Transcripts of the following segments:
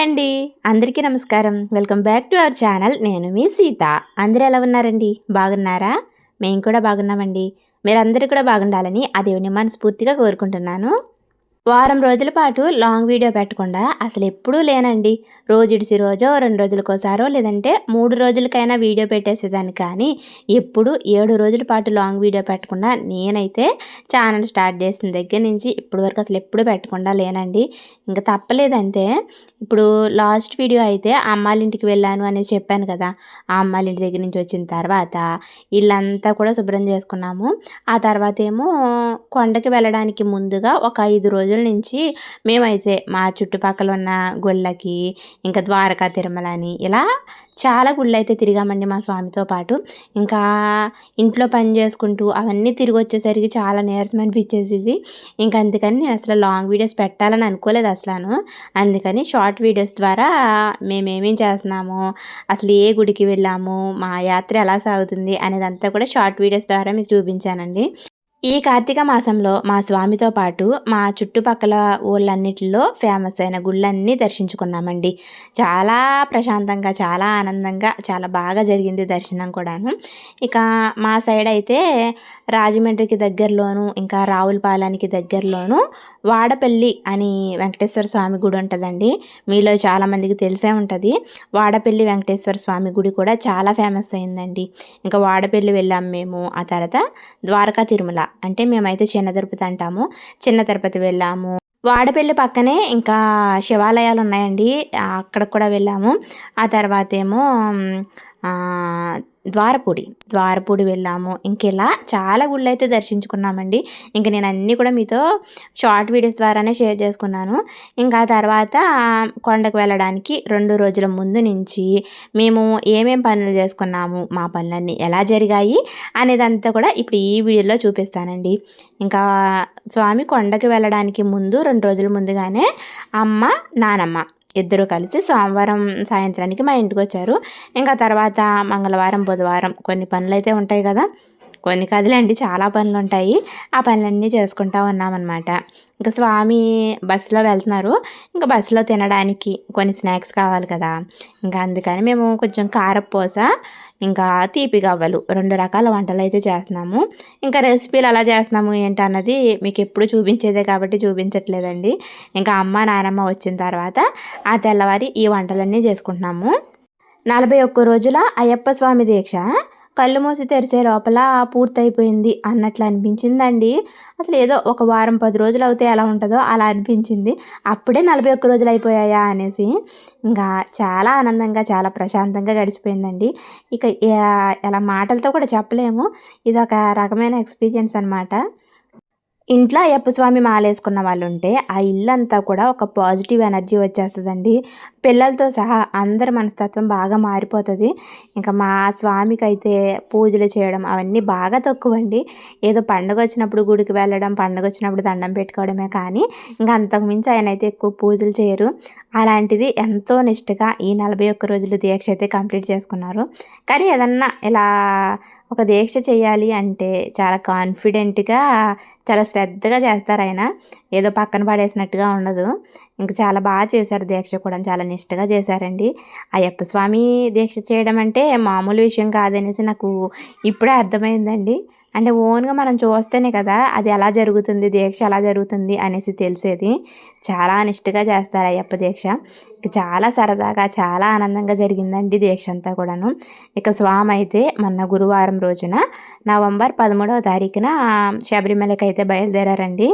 Hi అండి అందరికీ నమస్కారం. Welcome back to our channel. నేను మీ సీత. అందరూ ఎలా ఉన్నారండి? బాగున్నారా? మేము కూడా బాగున్నామండి. మీరందరూ కూడా బాగుండాలని ఆ దేవుని మనస్ఫూర్తిగా కోరుకుంటున్నాను. వారం రోజుల పాటు లాంగ్ వీడియో పెట్టకుండా అసలు ఎప్పుడూ లేనండి. రోజుడిసి రోజో రెండు రోజులకోసారో లేదంటే మూడు రోజులకైనా వీడియో పెట్టేసేదాన్ని. కానీ ఎప్పుడు ఏడు రోజుల పాటు లాంగ్ వీడియో పెట్టకుండా నేనైతే ఛానల్ స్టార్ట్ చేసిన దగ్గర నుంచి ఇప్పటివరకు అసలు ఎప్పుడు పెట్టకుండా లేనండి. ఇంకా తప్పలేదంతే ఇప్పుడు లాస్ట్ వీడియో అయితే అమ్మాలింటికి ఇంటికి వెళ్ళాను అనేసి చెప్పాను కదా ఆ అమ్మాలింటి ఇంటి దగ్గర నుంచి వచ్చిన తర్వాత ఇల్లంతా కూడా శుభ్రం చేసుకున్నాము. ఆ తర్వాత ఏమో కొండకి వెళ్ళడానికి ముందుగా ఒక ఐదు రోజుల నుంచి మేమైతే మా చుట్టుపక్కల ఉన్న గుళ్ళకి ఇంకా ద్వారకా తిరుమల అని ఇలా చాలా గుళ్ళు అయితే తిరిగామండి మా స్వామితో పాటు. ఇంకా ఇంట్లో పని చేసుకుంటూ అవన్నీ తిరిగి వచ్చేసరికి చాలా నీరసం అనిపించేసింది. ఇంకా అందుకని నేను అసలు లాంగ్ వీడియోస్ పెట్టాలని అనుకోలేదు అసలు అందుకని షార్ట్ షార్ట్ వీడియోస్ ద్వారా మేమేమేం చేస్తున్నాము? అసలు ఏ గుడికి వెళ్ళాము? మా యాత్ర ఎలా సాగుతుంది? అనేదంతా కూడా షార్ట్ వీడియోస్ ద్వారా మీకు చూపించానండి. ఈ కార్తీక మాసంలో మా స్వామితో పాటు మా చుట్టుపక్కల ఊళ్ళన్నిటిలో ఫేమస్ అయిన గుళ్ళన్నీ దర్శించుకున్నామండి. చాలా ప్రశాంతంగా చాలా ఆనందంగా చాలా బాగా జరిగింది దర్శనం కూడాను. ఇక మా సైడ్ అయితే రాజమండ్రికి దగ్గరలోను ఇంకా రావులపాలానికి దగ్గరలోను వాడపల్లి అని వెంకటేశ్వర స్వామి గుడి ఉంటుందండి. మీలో చాలామందికి తెలిసే ఉంటుంది. వాడపల్లి వెంకటేశ్వర స్వామి గుడి కూడా చాలా ఫేమస్ అయిందండి. ఇంకా వాడపల్లి వెళ్ళాము మేము. ఆ తర్వాత ద్వారకా తిరుమల. అంటే మేమైతే చిన్న తిరుపతి అంటాము. చిన్న తిరుపతి వెళ్ళాము. వాడపల్లి పక్కనే ఇంకా శివాలయాలు ఉన్నాయండి. అక్కడ కూడా వెళ్ళాము. ఆ తర్వాత ఏమో ద్వారపూడి. ద్వారపూడి వెళ్ళాము. ఇంకెలా? చాలా గుళ్ళు అయితే దర్శించుకున్నామండి. ఇంక నేను అన్నీ కూడా మీతో షార్ట్ వీడియోస్ ద్వారానే షేర్ చేసుకున్నాను. ఇంకా తర్వాత కొండకు వెళ్ళడానికి రెండు రోజుల ముందు నుంచి మేము ఏమేం పనులు చేసుకున్నాము మా పనులన్నీ ఎలా జరిగాయి అనేదంతా కూడా ఇప్పుడు ఈ వీడియోలో చూపిస్తానండి. ఇంకా స్వామి కొండకు వెళ్ళడానికి ముందు రెండు రోజుల ముందుగానే అమ్మ నానమ్మ ఇద్దరు కలిసి సోమవారం సాయంత్రానికి మా ఇంటికి వచ్చారు ఇంకా తర్వాత మంగళవారం బుధవారం కొన్ని పనులు అయితే ఉంటాయి కదా. కొన్ని కదిలేండి చాలా పనులు ఉంటాయి ఆ పనులన్నీ చేసుకుంటా ఉన్నామన్నమాట. ఇంకా స్వామి బస్సులో వెళ్తున్నారు. ఇంకా బస్సులో తినడానికి కొన్ని స్నాక్స్ కావాలి కదా. ఇంకా అందుకని మేము కొంచెం కారపూస ఇంకా తీపి గవ్వలు రెండు రకాల వంటలు అయితే చేస్తున్నాము. ఇంకా రెసిపీలు అలా చేస్తున్నాము ఏంటన్నది మీకు ఎప్పుడు చూపించేదే కాబట్టి చూపించట్లేదండి. ఇంకా అమ్మ నానమ్మ వచ్చిన తర్వాత ఆ తెల్లవారి ఈ వంటలన్నీ చేసుకుంటున్నాము. నలభై ఒక్క రోజుల అయ్యప్ప స్వామి దీక్ష. కళ్ళు మూసి తెరిసే లోపల పూర్తయిపోయింది అన్నట్లు అనిపించిందండి. అసలు ఏదో ఒక వారం పది రోజులు అవుతే ఎలా ఉంటుందో అలా అనిపించింది. అప్పుడే నలభై ఒక్క రోజులు అయిపోయాయా అనేసి ఇంకా చాలా ఆనందంగా చాలా ప్రశాంతంగా గడిచిపోయిందండి. ఇక ఎలా మాటలతో కూడా చెప్పలేము. ఇది ఒక రకమైన ఎక్స్పీరియన్స్ అనమాట ఇంట్లో అయ్యప్ప స్వామి మాలేసుకున్న వాళ్ళు ఉంటే ఆ ఇల్లు అంతా కూడా ఒక పాజిటివ్ ఎనర్జీ వచ్చేస్తుందండి. పిల్లలతో సహా అందరి మనస్తత్వం బాగా మారిపోతుంది. ఇంకా మా స్వామికి అయితే పూజలు చేయడం అవన్నీ బాగా తక్కువ అండి ఏదో పండుగ వచ్చినప్పుడు గుడికి వెళ్ళడం పండుగ వచ్చినప్పుడు దండం పెట్టుకోవడమే కానీ ఇంకా అంతకుమించి ఆయన అయితే ఎక్కువ పూజలు చేయరు. అలాంటిది ఎంతో నిష్ఠగా ఈ నలభై ఒక్క రోజులు దీక్ష అయితే కంప్లీట్ చేసుకున్నారు. కానీ ఏదన్నా ఇలా ఒక దీక్ష చేయాలి అంటే చాలా కాన్ఫిడెంట్గా చాలా శ్రద్ధగా చేస్తారు ఆయన. ఏదో పక్కన పడేసినట్టుగా ఉండదు. ఇంకా చాలా బాగా చేశారు దీక్ష కూడా. చాలా నిష్టగా చేశారండి. అయ్యప్ప స్వామి దీక్ష చేయడం అంటే మామూలు విషయం కాదనేసి నాకు ఇప్పుడే అర్థమైందండి. అంటే ఓన్గా మనం చూస్తేనే కదా అది ఎలా జరుగుతుంది దీక్ష ఎలా జరుగుతుంది అనేసి తెలిసేది. చాలా నిష్ఠగా చేస్తారు అయ్యప్ప దీక్ష. ఇక చాలా సరదాగా చాలా ఆనందంగా జరిగిందండి దీక్ష అంతా కూడాను. ఇక స్వామి అయితే మొన్న గురువారం రోజున నవంబర్ పదమూడవ తారీఖున శబరిమలకి అయితే బయలుదేరారండి.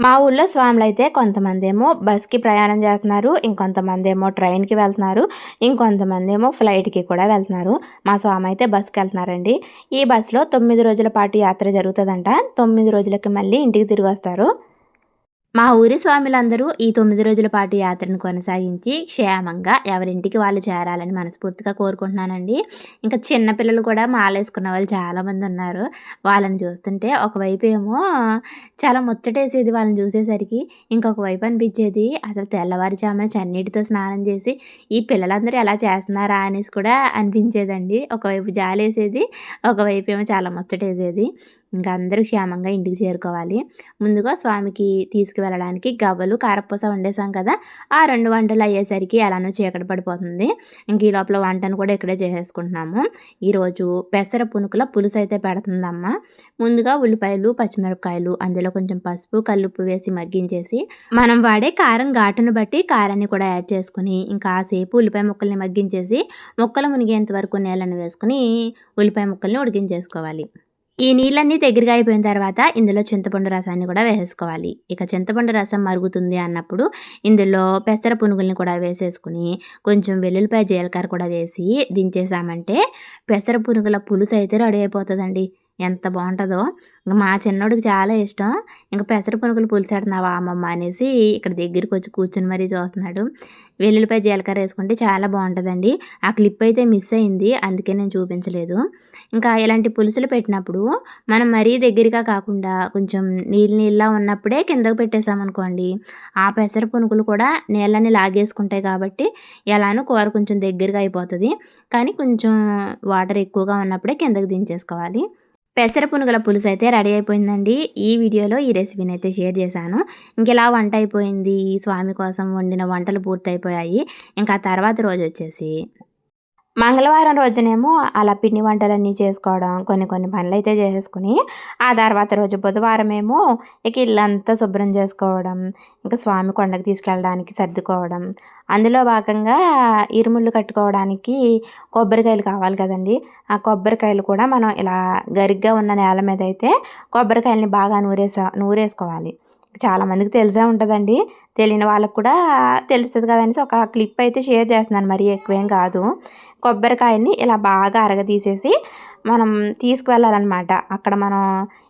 మా ఊళ్ళో స్వాములు అయితే కొంతమంది ఏమో బస్కి ప్రయాణం చేస్తున్నారు ఇంకొంతమంది ఏమో ట్రైన్కి వెళ్తున్నారు ఇంకొంతమంది ఏమో ఫ్లైట్కి కూడా వెళ్తున్నారు. మా స్వామి అయితే బస్కి వెళ్తున్నారండి. ఈ బస్సులో తొమ్మిది రోజుల పాటు యాత్ర జరుగుతుందంట. తొమ్మిది రోజులకి మళ్ళీ ఇంటికి తిరిగి వస్తారు. మా ఊరి స్వాములందరూ ఈ తొమ్మిది రోజుల పాటు యాత్రను కొనసాగించి క్షేమంగా ఎవరింటికి వాళ్ళు చేరాలని మనస్ఫూర్తిగా కోరుకుంటున్నానండి. ఇంకా చిన్నపిల్లలు కూడా మాలేసుకున్న వాళ్ళు చాలామంది ఉన్నారు. వాళ్ళని చూస్తుంటే ఒకవైపు ఏమో చాలా ముచ్చటేసేది వాళ్ళని చూసేసరికి ఇంకొక వైపు అనిపించేది. అసలు తెల్లవారుజామున చన్నీటితో స్నానం చేసి ఈ పిల్లలందరూ ఎలా చేస్తున్నారా అనేసి కూడా అనిపించేదండి. ఒకవైపు జాలేసేది ఒకవైపు ఏమో చాలా ముచ్చటేసేది. ఇంకా అందరూ క్షేమంగా ఇంటికి చేరుకోవాలి. ముందుగా స్వామికి తీసుకువెళ్ళడానికి గవ్వలు కారపూస వండేసాం కదా ఆ రెండు వంటలు అయ్యేసరికి ఎలానో చీకటి పడిపోతుంది. ఇంక ఈ లోపల వంటను కూడా ఇక్కడే చేసేసుకుంటున్నాము. ఈరోజు పెసర పునుకుల పులుసు అయితే పెడుతుందమ్మ. ముందుగా ఉల్లిపాయలు పచ్చిమిరపకాయలు అందులో కొంచెం పసుపు కల్లుప్పు వేసి మగ్గించేసి మనం వాడే కారం ఘాటును బట్టి కారాన్ని కూడా యాడ్ చేసుకుని ఇంకా సేపు ఉల్లిపాయ ముక్కల్ని మగ్గించేసి ముక్కలు మునిగేంత వరకు నీళ్ళని వేసుకుని ఉల్లిపాయ ముక్కల్ని ఉడికించేసుకోవాలి. ఈ నీళ్ళన్నీ దగ్గరగా అయిపోయిన తర్వాత ఇందులో చింతపండు రసాన్ని కూడా వేసేసుకోవాలి. ఇక చింతపండు రసం మరుగుతుంది అన్నప్పుడు ఇందులో పెసర పునుగుల్ని కూడా వేసేసుకుని కొంచెం వెల్లుల్లిపాయ జీలకర్ర కూడా వేసి దించేసామంటే పెసర పునుగుల పులుసు అయితే రెడీ అయిపోతుందండి. ఎంత బాగుంటుందో. ఇంకా మా చిన్నోడికి చాలా ఇష్టం. ఇంకా పెసర పునుగులు పులిసాడుతున్నావా అమ్మమ్మ అనేసి ఇక్కడ దగ్గరికి వచ్చి కూర్చొని మరీ చూస్తున్నాడు. వెల్లుల్లిపై జీలకర్ర వేసుకుంటే చాలా బాగుంటుందండి. ఆ క్లిప్ అయితే మిస్ అయింది. అందుకే నేను చూపించలేదు. ఇంకా ఇలాంటి పులుసులు పెట్టినప్పుడు మనం మరీ దగ్గరగా కాకుండా కొంచెం నీళ్ళు నీళ్ళ ఉన్నప్పుడే కిందకు పెట్టేసామనుకోండి ఆ పెసర పునుగులు కూడా నీళ్ళని లాగేసుకుంటాయి కాబట్టి ఎలానో కూర కొంచెం దగ్గరగా అయిపోతుంది. కానీ కొంచెం వాటర్ ఎక్కువగా ఉన్నప్పుడే కిందకు దించేసుకోవాలి. పెసర పునుగుల పులుసు అయితే రెడీ అయిపోయిందండి. ఈ వీడియోలో ఈ రెసిపీని అయితే షేర్ చేశాను. ఇంకెలా వంట అయిపోయింది? స్వామి కోసం వండిన వంటలు పూర్తయిపోయాయి. ఇంకా తర్వాత రోజు వచ్చేసి మంగళవారం రోజునేమో అలా పిండి వంటలన్నీ చేసుకోవడం కొన్ని కొన్ని పనులు అయితే చేసేసుకుని ఆ తర్వాత రోజు బుధవారం ఏమో ఇక ఇల్లంతా శుభ్రం చేసుకోవడం ఇంకా స్వామి కొండకు తీసుకెళ్ళడానికి సర్దుకోవడం. అందులో భాగంగా ఇరుముళ్ళు కట్టుకోవడానికి కొబ్బరికాయలు కావాలి కదండి. ఆ కొబ్బరికాయలు కూడా మనం ఇలా గరిగ్గా ఉన్న నేల మీద అయితే కొబ్బరికాయలని బాగా నూరేసా నూరేసుకోవాలి. చాలామందికి తెలిసే ఉంటుందండి. తెలియని వాళ్ళకు కూడా తెలుస్తుంది కదనేసి ఒక క్లిప్ అయితే షేర్ చేస్తున్నాను. మరీ ఎక్కువేం కాదు. కొబ్బరికాయని ఇలా బాగా అరగదీసేసి మనం తీసుకువెళ్ళాలన్నమాట. అక్కడ మనం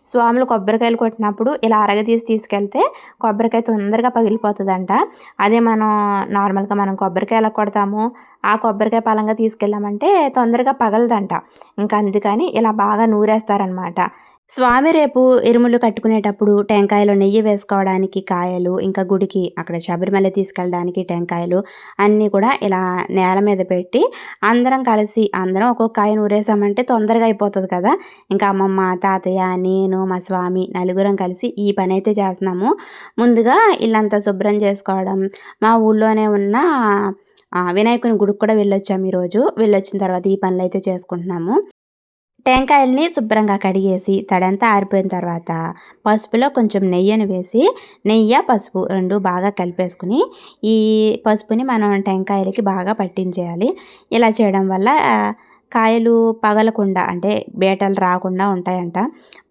స్వాములు కొబ్బరికాయలు కొట్టినప్పుడు ఇలా అరగదీసి తీసుకెళ్తే కొబ్బరికాయ తొందరగా పగిలిపోతుందంట. అదే మనం నార్మల్గా మనం కొబ్బరికాయలు కొడతాము. ఆ కొబ్బరికాయ పలంగా తీసుకెళ్ళామంటే తొందరగా పగలదంట. ఇంకా అందుకని ఇలా బాగా నూరేస్తారనమాట స్వామి రేపు ఇరుములు కట్టుకునేటప్పుడు టెంకాయలు నెయ్యి వేసుకోవడానికి కాయలు ఇంకా గుడికి అక్కడ శబరిమల తీసుకెళ్ళడానికి టెంకాయలు అన్నీ కూడా ఇలా నేల మీద పెట్టి అందరం కలిసి అందరం ఒక్కొక్క కాయ నూరేసామంటే తొందరగా అయిపోతుంది కదా. ఇంకా అమ్మమ్మ తాతయ్య నేను మా స్వామి నలుగురం కలిసి ఈ పని అయితే చేస్తున్నాము. ముందుగా ఇల్లంతా శుభ్రం చేసుకోవడం మా ఊళ్ళోనే ఉన్న వినాయకుని గుడికి కూడా వెళ్ళొచ్చాము ఈరోజు. వెళ్ళొచ్చిన తర్వాత ఈ పనులు అయితే చేసుకుంటున్నాము. టెంకాయల్ని శుభ్రంగా కడిగేసి తడంతా ఆరిపోయిన తర్వాత పసుపులో కొంచెం నెయ్యిని వేసి నెయ్యి పసుపు రెండు బాగా కలిపేసుకుని ఈ పసుపుని మనం టెంకాయలకి బాగా పట్టించేయాలి. ఇలా చేయడం వల్ల కాయలు పగలకుండా అంటే బేటలు రాకుండా ఉంటాయంట.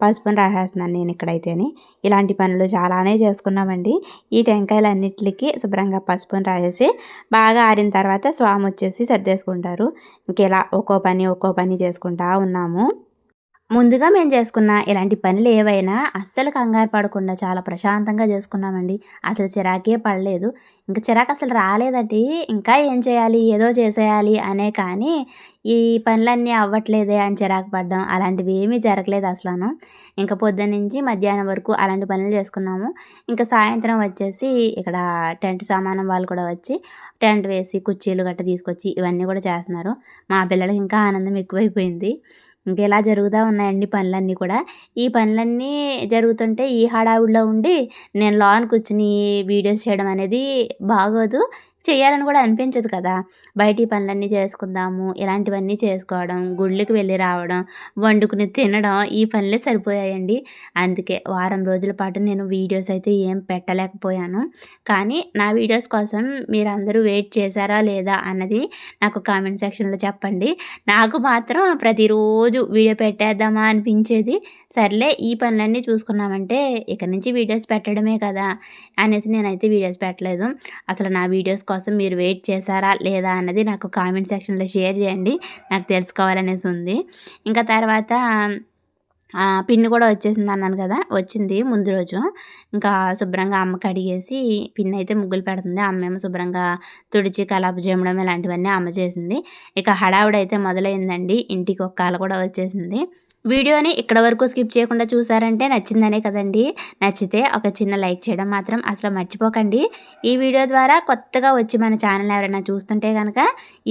పసుపుని రాసేస్తున్నాను నేను ఇక్కడైతేని. ఇలాంటి పనులు చాలానే చేసుకున్నామండి. ఈ టెంకాయలు అన్నిటికి శుభ్రంగా పసుపుని రాసేసి బాగా ఆరిన తర్వాత స్వామి వచ్చేసి సర్దేసుకుంటారు. ఇంకెలా ఒక్కో పని ఒక్కో పని చేసుకుంటా ఉన్నాము. ముందుగా మేము చేసుకున్న ఇలాంటి పనులు ఏవైనా అస్సలు కంగారు పడకుండా చాలా ప్రశాంతంగా చేసుకున్నామండి. అసలు చిరాకే పడలేదు. ఇంకా చిరాకు అసలు రాలేదండి. ఇంకా ఏం చేయాలి? ఏదో చేసేయాలి అనే కానీ ఈ పనులన్నీ అవ్వట్లేదే అని చిరాకు పడ్డం అలాంటివి ఏమీ జరగలేదు అసలు ఇంకా పొద్దున్న నుంచి మధ్యాహ్నం వరకు అలాంటి పనులు చేసుకున్నాము. ఇంకా సాయంత్రం వచ్చేసి ఇక్కడ టెంట్ సామానం వాళ్ళు కూడా వచ్చి టెంట్ వేసి కుర్చీలు గట్ట తీసుకొచ్చి ఇవన్నీ కూడా చేస్తున్నారు. మా పిల్లలకి ఇంకా ఆనందం ఎక్కువైపోయింది. ఇంకెలా జరుగుతూ ఉన్నాయండి పనులన్నీ కూడా. ఈ పనులన్నీ జరుగుతుంటే ఈ హడావుడిలో ఉండి నేను లోన్ కూర్చుని వీడియోస్ చేయడం అనేది బాగోదు. చేయాలని కూడా అనిపించదు కదా. బయటి పనులన్నీ చేసుకుందాము ఇలాంటివన్నీ చేసుకోవడం గుళ్ళకి వెళ్ళి రావడం వండుకుని తినడం ఈ పనులే సరిపోయాయండి. అందుకే వారం రోజుల పాటు నేను వీడియోస్ అయితే ఏం పెట్టలేకపోయాను. కానీ నా వీడియోస్ కోసం మీరందరూ వెయిట్ చేశారా లేదా అన్నది నాకు కామెంట్ సెక్షన్లో చెప్పండి. నాకు మాత్రం ప్రతిరోజు వీడియో పెట్టేద్దామా అనిపించేది. సర్లే ఈ పనులన్నీ చూసుకున్నామంటే ఇక నుంచి వీడియోస్ పెట్టడమే కదా అనేసి నేనైతే వీడియోస్ పెట్టలేదు. అసలు నా వీడియోస్ కోసం మీరు వెయిట్ చేశారా లేదా అన్నది నాకు కామెంట్ సెక్షన్లో షేర్ చేయండి. నాకు తెలుసుకోవాలనేసి ఉంది. ఇంకా తర్వాత పిన్ కూడా వచ్చేసింది అన్నాను కదా వచ్చింది ముందు రోజు. ఇంకా శుభ్రంగా అమ్మ కడిగేసి పిన్ అయితే ముగ్గులు పెడుతుంది. అమ్మేమో శుభ్రంగా తుడిచి కలాపు చేయడం ఇలాంటివన్నీ అమ్మ చేసింది. ఇక హడావుడైతే మొదలైందండి. ఇంటికి ఒక కూడా వచ్చేసింది. వీడియోని ఇక్కడ వరకు స్కిప్ చేయకుండా చూసారంటే నచ్చిందనే కదండి. నచ్చితే ఒక చిన్న లైక్ చేయడం మాత్రం అసలు మర్చిపోకండి. ఈ వీడియో ద్వారా కొత్తగా వచ్చి మన ఛానల్ ఎవరైనా చూస్తుంటే కనుక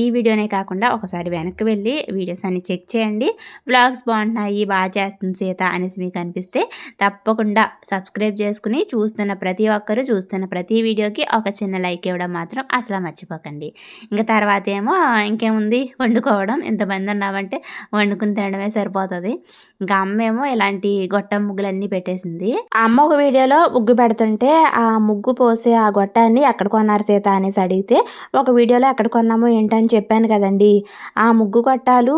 ఈ వీడియోనే కాకుండా ఒకసారి వెనక్కి వెళ్ళి వీడియోస్ అన్ని చెక్ చేయండి. బ్లాగ్స్ బాగుంటున్నాయి బాగా చేస్తుంది సీత అనేసి మీకు అనిపిస్తే తప్పకుండా సబ్స్క్రైబ్ చేసుకుని చూస్తున్న ప్రతి ఒక్కరూ చూస్తున్న ప్రతి వీడియోకి ఒక చిన్న లైక్ ఇవ్వడం మాత్రం అసలు మర్చిపోకండి. ఇంకా తర్వాత ఏమో ఇంకేముంది? వండుకోవడం. ఎంతమంది ఉన్నామంటే వండుకుని తినడమే సరిపోతుంది. ఇంకా అమ్మేమో ఇలాంటి గొట్టం ముగ్గులన్నీ పెట్టేసింది. ఆ అమ్మ ఒక వీడియోలో ముగ్గు పెడుతుంటే ఆ ముగ్గు పోసే ఆ గొట్టాన్ని ఎక్కడ కొన్నారు సీత అనేసి అడిగితే ఒక వీడియోలో ఎక్కడ కొన్నామో ఏంటని చెప్పాను కదండి. ఆ ముగ్గు గొట్టాలు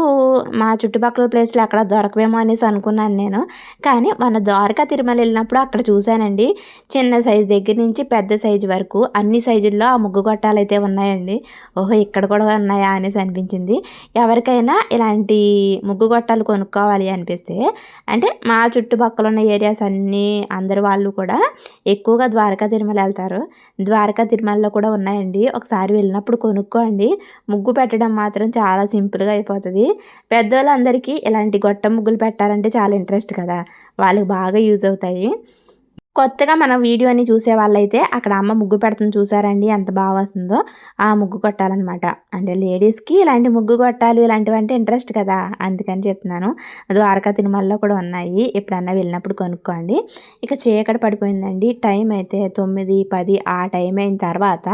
మా చుట్టుపక్కల ప్లేస్లో ఎక్కడ దొరకవేమో అనేసి అనుకున్నాను నేను. కానీ మన ద్వారకా తిరుమల వెళ్ళినప్పుడు అక్కడ చూశానండి. చిన్న సైజు దగ్గర నుంచి పెద్ద సైజు వరకు అన్ని సైజుల్లో ఆ ముగ్గు గొట్టాలు అయితే ఉన్నాయండి. ఓహో ఇక్కడ కూడా ఉన్నాయా అనేసి అనిపించింది. ఎవరికైనా ఇలాంటి ముగ్గు గొట్టాలు కొనుక్కోవాలి అనిపిస్తే అంటే మా చుట్టుపక్కల ఉన్న ఏరియాస్ అన్నీ అందరు వాళ్ళు కూడా ఎక్కువగా ద్వారకా తిరుమల వెళ్తారు. ద్వారకా తిరుమలలో కూడా ఉన్నాయండి. ఒకసారి వెళ్ళినప్పుడు కొనుక్కోండి. ముగ్గు పెట్టడం మాత్రం చాలా సింపుల్గా అయిపోతుంది. పెద్దవాళ్ళందరికీ ఇలాంటి గొట్ట ముగ్గులు పెట్టాలంటే చాలా ఇంట్రెస్ట్ కదా. వాళ్ళకి బాగా యూజ్ అవుతాయి. కొత్తగా మన వీడియోని చూసే వాళ్ళైతే అక్కడ అమ్మ ముగ్గు పెడుతుంది చూసారండి ఎంత బాగా వస్తుందో. ఆ ముగ్గు కొట్టాలన్నమాట. అంటే లేడీస్కి ఇలాంటి ముగ్గు కొట్టాలి ఇలాంటివి అంటే ఇంట్రెస్ట్ కదా అందుకని చెప్తున్నాను. ద్వారకా తిరుమలలో కూడా ఉన్నాయి. ఎప్పుడన్నా వెళ్ళినప్పుడు కొనుక్కోండి. ఇక చీకటి పడిపోయిందండి? టైం అయితే తొమ్మిది పది ఆ టైం అయిన తర్వాత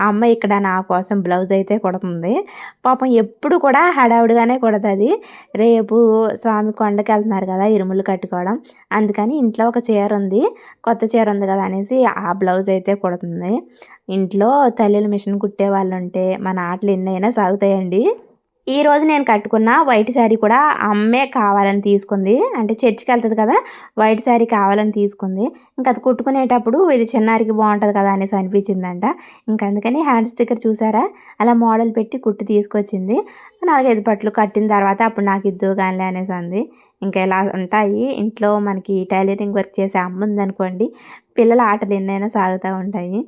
ఆ అమ్మ ఇక్కడ నా కోసం బ్లౌజ్ అయితే కుడుతుంది. పాపం ఎప్పుడు కూడా హడావుడిగానే కుడుతుంది. రేపు స్వామి కొండకి వెళ్తున్నారు కదా ఇరుములు కట్టుకోవడం. అందుకని ఇంట్లో ఒక చీర ఉంది. కొత్త చీర ఉంది కదా అనేసి ఆ బ్లౌజ్ అయితే కుడుతుంది. ఇంట్లో తల్లిలు మిషన్ కుట్టే వాళ్ళు ఉంటే మన ఆటలు ఎన్నైనా సాగుతాయండి. ఈ రోజు నేను కట్టుకున్న వైట్ శారీ కూడా అమ్మే కావాలని తీసుకుంది. అంటే చర్చికి వెళ్తుంది కదా వైట్ శారీ కావాలని తీసుకుంది. ఇంకా అది కుట్టుకునేటప్పుడు ఇది చిన్నారికి బాగుంటుంది కదా అనేసి అనిపించిందంట. ఇంకా అందుకని హ్యాండ్స్ దగ్గర చూసారా అలా మోడల్ పెట్టి కుట్టి తీసుకొచ్చింది. నాలుగైదు పట్లు కట్టిన తర్వాత అప్పుడు నాకు ఇద్దు కానీ అనేసి అంది. ఇంకా ఇలా ఉంటాయి? ఇంట్లో మనకి టైలరింగ్ వర్క్ చేసే అమ్మ ఉందనుకోండి పిల్లల ఆటలు ఎన్నైనా సాగుతూ ఉంటాయి.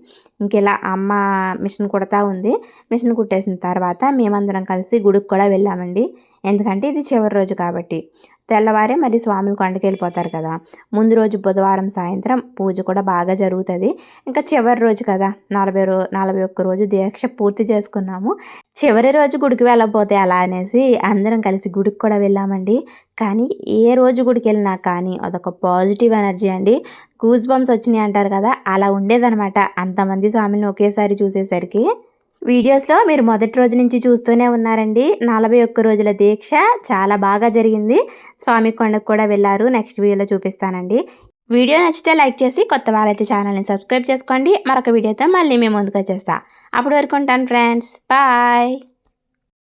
ఇంకెలా అమ్మ మిషన్ కుడతా ఉంది. మిషన్ కుట్టేసిన తర్వాత మేమందరం కలిసి గుడికి కూడా వెళ్ళామండి. ఎందుకంటే ఇది చివరి రోజు కాబట్టి. తెల్లవారే మళ్ళీ స్వాములు కొండకి వెళ్ళిపోతారు కదా. ముందు రోజు బుధవారం సాయంత్రం పూజ కూడా బాగా జరుగుతుంది. ఇంకా చివరి రోజు కదా నలభై రో నలభై ఒక్క రోజు దీక్ష పూర్తి చేసుకున్నాము. చివరి రోజు గుడికి వెళ్ళకపోతే అలా అనేసి అందరం కలిసి గుడికి కూడా వెళ్ళామండి. కానీ ఏ రోజు గుడికి వెళ్ళినా కానీ అదొక పాజిటివ్ ఎనర్జీ అండి. గూస్ బంప్స్ వచ్చినాయి అంటారు కదా అలా ఉండేదనమాట అంతమంది స్వామిని ఒకేసారి చూసేసరికి. వీడియోస్లో మీరు మొదటి రోజు నుంచి చూస్తూనే ఉన్నారండి. నలభై ఒక్క రోజుల దీక్ష చాలా బాగా జరిగింది. స్వామి కొండకు కూడా వెళ్ళారు. నెక్స్ట్ వీడియోలో చూపిస్తానండి. వీడియో నచ్చితే లైక్ చేసి కొత్త వాళ్ళైతే ఛానల్ని సబ్స్క్రైబ్ చేసుకోండి. మరొక వీడియోతో మళ్ళీ మేము ముందుకు వచ్చేస్తా. అప్పటి వరకు ఉంటాను ఫ్రెండ్స్. బాయ్.